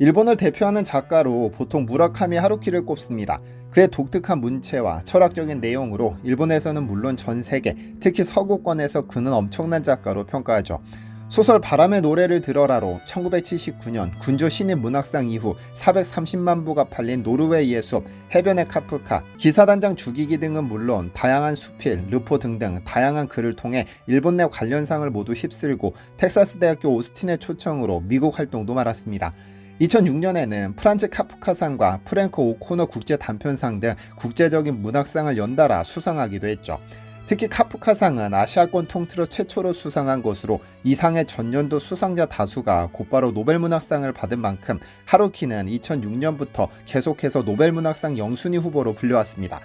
일본을 대표하는 작가로 보통 무라카미 하루키를 꼽습니다. 그의 독특한 문체와 철학적인 내용으로 일본에서는 물론 전 세계, 특히 서구권에서 그는 엄청난 작가로 평가하죠. 소설 바람의 노래를 들어라로 1979년 군조 신인 문학상 이후 430만 부가 팔린 노르웨이의 숲, 해변의 카프카, 기사단장 죽이기 등은 물론 다양한 수필, 르포 등등 다양한 글을 통해 일본 내 관련상을 모두 휩쓸고 텍사스 대학교 오스틴의 초청으로 미국 활동도 말았습니다. 2006년에는 프란츠 카프카상과 프랭크 오코너 국제 단편상 등 국제적인 문학상을 연달아 수상하기도 했죠. 특히 카프카상은 아시아권 통틀어 최초로 수상한 것으로 이 상의 전년도 수상자 다수가 곧바로 노벨문학상을 받은 만큼 하루키는 2006년부터 계속해서 노벨문학상 영순위 후보로 불려왔습니다.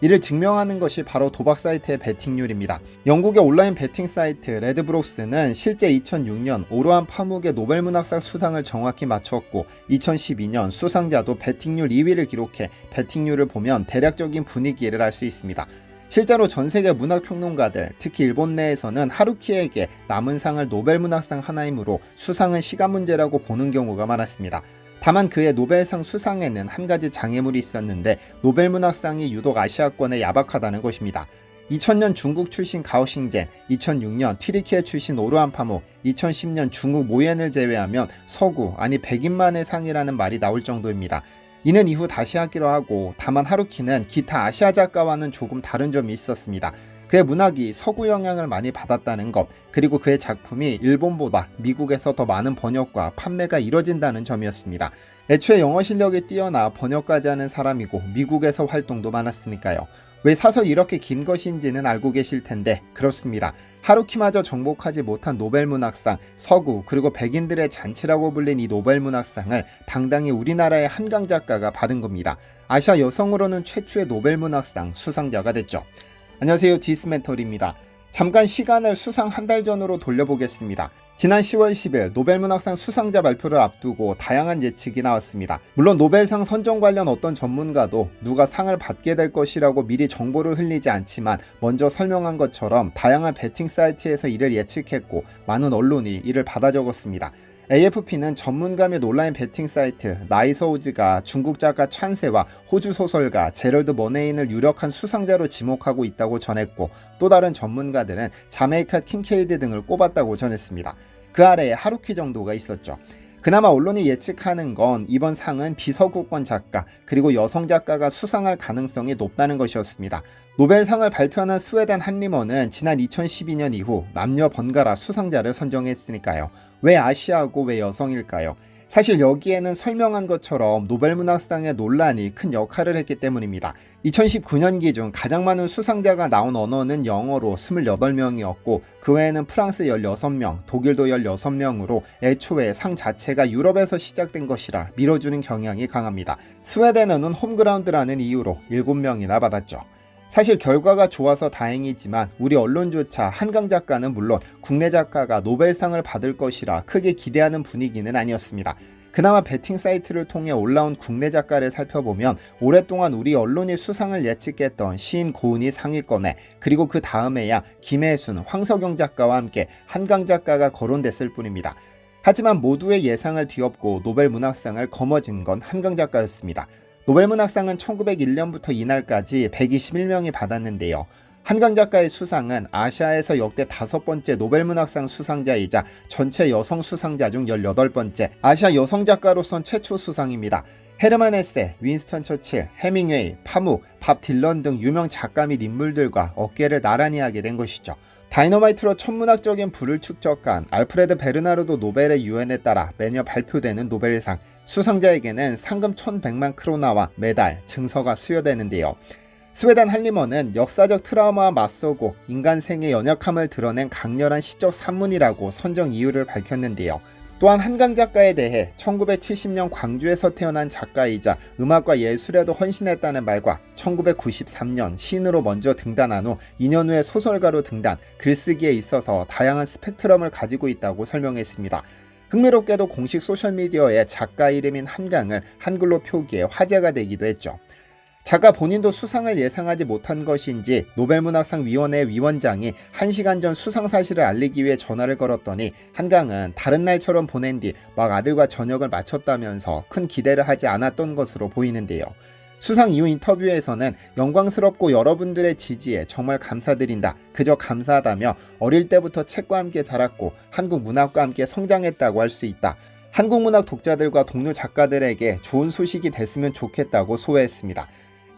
이를 증명하는 것이 바로 도박 사이트의 베팅률입니다. 영국의 온라인 베팅 사이트 레드브록스는 실제 2006년 오로한 파묵의 노벨문학상 수상을 정확히 맞췄고 2012년 수상자도 베팅률 2위를 기록해 베팅률을 보면 대략적인 분위기를 알 수 있습니다. 실제로 전 세계 문학 평론가들, 특히 일본 내에서는 하루키에게 남은 상을 노벨 문학상 하나이므로 수상은 시간 문제라고 보는 경우가 많았습니다. 다만 그의 노벨상 수상에는 한 가지 장애물이 있었는데 노벨문학상이 유독 아시아권에 야박하다는 것입니다. 2000년 중국 출신 가오싱젠, 2006년 튀리키에 출신 오르한 파모, 2010년 중국 모옌을 제외하면 서구 아니 백인만의 상이라는 말이 나올 정도입니다. 이는 이후 다시 하기로 하고 다만 하루키는 기타 아시아 작가와는 조금 다른 점이 있었습니다. 그의 문학이 서구 영향을 많이 받았다는 것, 그리고 그의 작품이 일본보다 미국에서 더 많은 번역과 판매가 이뤄진다는 점이었습니다. 애초에 영어 실력이 뛰어나 번역까지 하는 사람이고 미국에서 활동도 많았으니까요. 왜 사설이 이렇게 긴 것인지는 알고 계실 텐데 그렇습니다. 하루키마저 정복하지 못한 노벨문학상, 서구 그리고 백인들의 잔치라고 불린 이 노벨문학상을 당당히 우리나라의 한강 작가가 받은 겁니다. 아시아 여성으로는 최초의 노벨문학상 수상자가 됐죠. 안녕하세요 디스멘토리입니다. 잠깐 시간을 수상 한 달 전으로 돌려보겠습니다. 지난 10월 10일 노벨문학상 수상자 발표를 앞두고 다양한 예측이 나왔습니다. 물론 노벨상 선정 관련 어떤 전문가도 누가 상을 받게 될 것이라고 미리 정보를 흘리지 않지만 먼저 설명한 것처럼 다양한 베팅 사이트에서 이를 예측했고 많은 언론이 이를 받아 적었습니다. AFP는 전문가 및 온라인 베팅 사이트 나이서우즈가 중국 작가 찬세와 호주 소설가 제럴드 머네인을 유력한 수상자로 지목하고 있다고 전했고 또 다른 전문가들은 자메이카 킹케이드 등을 꼽았다고 전했습니다. 그 아래에 하루키 정도가 있었죠. 그나마 언론이 예측하는 건 이번 상은 비서구권 작가 그리고 여성 작가가 수상할 가능성이 높다는 것이었습니다. 노벨상을 발표한 스웨덴 한리머는 지난 2012년 이후 남녀 번갈아 수상자를 선정했으니까요. 왜 아시아고 왜 여성일까요? 사실 여기에는 설명한 것처럼 노벨문학상의 논란이 큰 역할을 했기 때문입니다. 2019년 기준 가장 많은 수상자가 나온 언어는 영어로 28명이었고 그 외에는 프랑스 16명, 독일도 16명으로 애초에 상 자체가 유럽에서 시작된 것이라 밀어주는 경향이 강합니다. 스웨덴어는 홈그라운드라는 이유로 7명이나 받았죠. 사실 결과가 좋아서 다행이지만 우리 언론조차 한강 작가는 물론 국내 작가가 노벨상을 받을 것이라 크게 기대하는 분위기는 아니었습니다. 그나마 베팅 사이트를 통해 올라온 국내 작가를 살펴보면 오랫동안 우리 언론이 수상을 예측했던 시인 고은이 상위권에 그리고 그 다음에야 김혜순, 황석영 작가와 함께 한강 작가가 거론됐을 뿐입니다. 하지만 모두의 예상을 뒤엎고 노벨 문학상을 거머쥔 건 한강 작가였습니다. 노벨문학상은 1901년부터 이날까지 121명이 받았는데요. 한강 작가의 수상은 아시아에서 역대 다섯 번째 노벨문학상 수상자이자 전체 여성 수상자 중 18번째, 아시아 여성 작가로선 최초 수상입니다. 헤르만 헤세, 윈스턴 처칠, 해밍웨이, 파묵, 밥 딜런 등 유명 작가 및 인물들과 어깨를 나란히 하게 된 것이죠. 다이너마이트로 천문학적인 불을 축적한 알프레드 베르나르도 노벨의 유엔에 따라 매년 발표되는 노벨상 수상자에게는 상금 1100만 크로나와 메달, 증서가 수여되는데요. 스웨덴 할리머는 역사적 트라우마와 맞서고 인간 생의 연약함을 드러낸 강렬한 시적 산문이라고 선정 이유를 밝혔는데요. 또한 한강 작가에 대해 1970년 광주에서 태어난 작가이자 음악과 예술에도 헌신했다는 말과 1993년 시인으로 먼저 등단한 후 2년 후에 소설가로 등단, 글쓰기에 있어서 다양한 스펙트럼을 가지고 있다고 설명했습니다. 흥미롭게도 공식 소셜미디어에 작가 이름인 한강을 한글로 표기해 화제가 되기도 했죠. 작가 본인도 수상을 예상하지 못한 것인지 노벨문학상 위원회 위원장이 1시간 전 수상 사실을 알리기 위해 전화를 걸었더니 한강은 다른 날처럼 보낸 뒤 막 아들과 저녁을 마쳤다면서 큰 기대를 하지 않았던 것으로 보이는데요. 수상 이후 인터뷰에서는 영광스럽고 여러분들의 지지에 정말 감사드린다. 그저 감사하다며 어릴 때부터 책과 함께 자랐고 한국 문학과 함께 성장했다고 할 수 있다. 한국 문학 독자들과 동료 작가들에게 좋은 소식이 됐으면 좋겠다고 소회했습니다.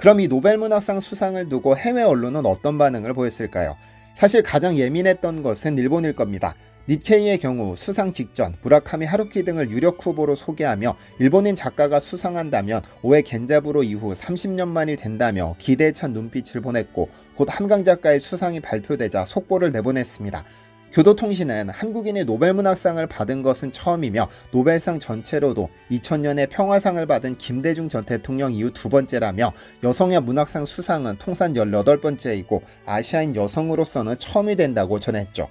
그럼 이 노벨문학상 수상을 두고 해외 언론은 어떤 반응을 보였을까요? 사실 가장 예민했던 것은 일본일 겁니다. 니케이의 경우 수상 직전 무라카미 하루키 등을 유력 후보로 소개하며 일본인 작가가 수상한다면 오해 겐자부로 이후 30년 만이 된다며 기대에 찬 눈빛을 보냈고 곧 한강 작가의 수상이 발표되자 속보를 내보냈습니다. 교도통신은 한국인이 노벨문학상을 받은 것은 처음이며 노벨상 전체로도 2000년에 평화상을 받은 김대중 전 대통령 이후 두 번째라며 여성의 문학상 수상은 통산 18번째이고 아시아인 여성으로서는 처음이 된다고 전했죠.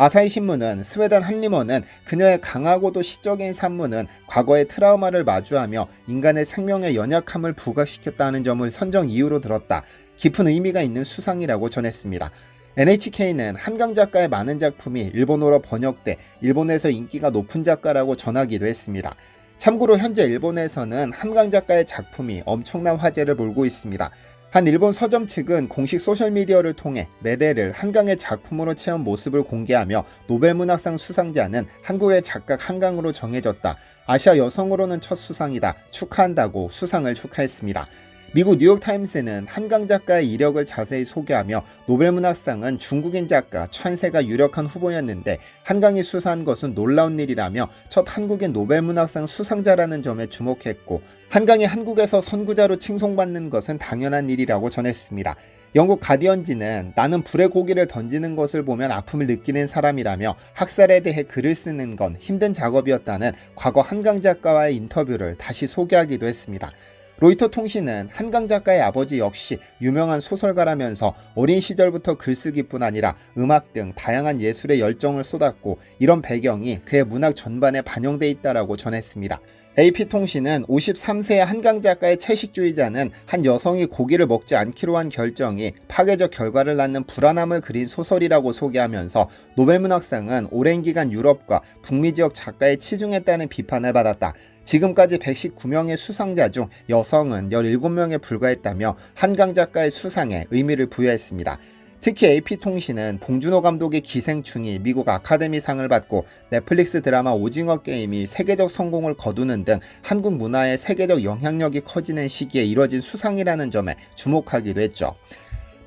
아사히 신문은 스웨덴 한림원은 그녀의 강하고도 시적인 산문은 과거의 트라우마를 마주하며 인간의 생명의 연약함을 부각시켰다는 점을 선정 이유로 들었다. 깊은 의미가 있는 수상이라고 전했습니다. NHK는 한강 작가의 많은 작품이 일본어로 번역돼 일본에서 인기가 높은 작가라고 전하기도 했습니다. 참고로 현재 일본에서는 한강 작가의 작품이 엄청난 화제를 몰고 있습니다. 한 일본 서점 측은 공식 소셜미디어를 통해 매대를 한강의 작품으로 채운 모습을 공개하며 노벨문학상 수상자는 한국의 작가 한강으로 정해졌다. 아시아 여성으로는 첫 수상이다. 축하한다고 수상을 축하했습니다. 미국 뉴욕타임스는 한강 작가의 이력을 자세히 소개하며 노벨문학상은 중국인 작가 천세가 유력한 후보였는데 한강이 수상한 것은 놀라운 일이라며 첫 한국인 노벨문학상 수상자라는 점에 주목했고 한강이 한국에서 선구자로 칭송받는 것은 당연한 일이라고 전했습니다. 영국 가디언지는 나는 불의 고기를 던지는 것을 보면 아픔을 느끼는 사람이라며 학살에 대해 글을 쓰는 건 힘든 작업이었다는 과거 한강 작가와의 인터뷰를 다시 소개하기도 했습니다. 로이터 통신은 한강 작가의 아버지 역시 유명한 소설가라면서 어린 시절부터 글쓰기뿐 아니라 음악 등 다양한 예술에 열정을 쏟았고 이런 배경이 그의 문학 전반에 반영돼 있다라고 전했습니다. AP통신은 53세의 한강 작가의 채식주의자는 한 여성이 고기를 먹지 않기로 한 결정이 파괴적 결과를 낳는 불안함을 그린 소설이라고 소개하면서 노벨문학상은 오랜 기간 유럽과 북미 지역 작가에 치중했다는 비판을 받았다. 지금까지 119명의 수상자 중 여성은 17명에 불과했다며 한강 작가의 수상에 의미를 부여했습니다. 특히 AP통신은 봉준호 감독의 기생충이 미국 아카데미상을 받고 넷플릭스 드라마 오징어 게임이 세계적 성공을 거두는 등 한국 문화의 세계적 영향력이 커지는 시기에 이뤄진 수상이라는 점에 주목하기도 했죠.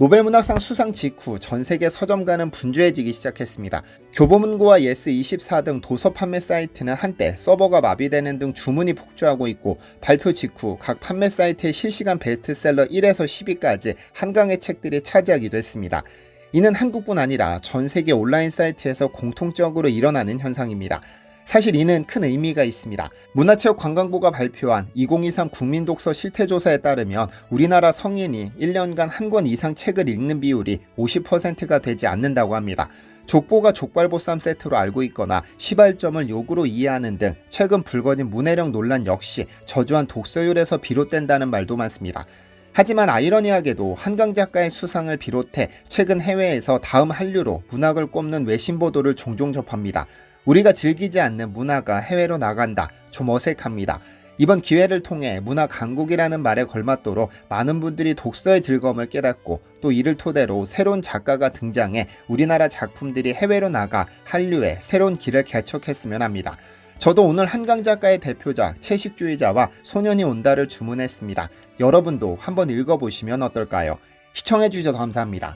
노벨문학상 수상 직후 전 세계 서점가는 분주해지기 시작했습니다. 교보문고와 예스24 등 도서 판매 사이트는 한때 서버가 마비되는 등 주문이 폭주하고 있고 발표 직후 각 판매 사이트의 실시간 베스트셀러 1에서 10위까지 한강의 책들이 차지하기도 했습니다. 이는 한국뿐 아니라 전 세계 온라인 사이트에서 공통적으로 일어나는 현상입니다. 사실 이는 큰 의미가 있습니다. 문화체육관광부가 발표한 2023 국민독서 실태조사에 따르면 우리나라 성인이 1년간 한 권 이상 책을 읽는 비율이 50%가 되지 않는다고 합니다. 족보가 족발보쌈 세트로 알고 있거나 시발점을 욕으로 이해하는 등 최근 불거진 문해력 논란 역시 저조한 독서율에서 비롯된다는 말도 많습니다. 하지만 아이러니하게도 한강 작가의 수상을 비롯해 최근 해외에서 다음 한류로 문학을 꼽는 외신 보도를 종종 접합니다. 우리가 즐기지 않는 문화가 해외로 나간다. 좀 어색합니다. 이번 기회를 통해 문화 강국이라는 말에 걸맞도록 많은 분들이 독서의 즐거움을 깨닫고 또 이를 토대로 새로운 작가가 등장해 우리나라 작품들이 해외로 나가 한류의 새로운 길을 개척했으면 합니다. 저도 오늘 한강 작가의 대표작 채식주의자와 소년이 온다를 주문했습니다. 여러분도 한번 읽어보시면 어떨까요? 시청해주셔서 감사합니다.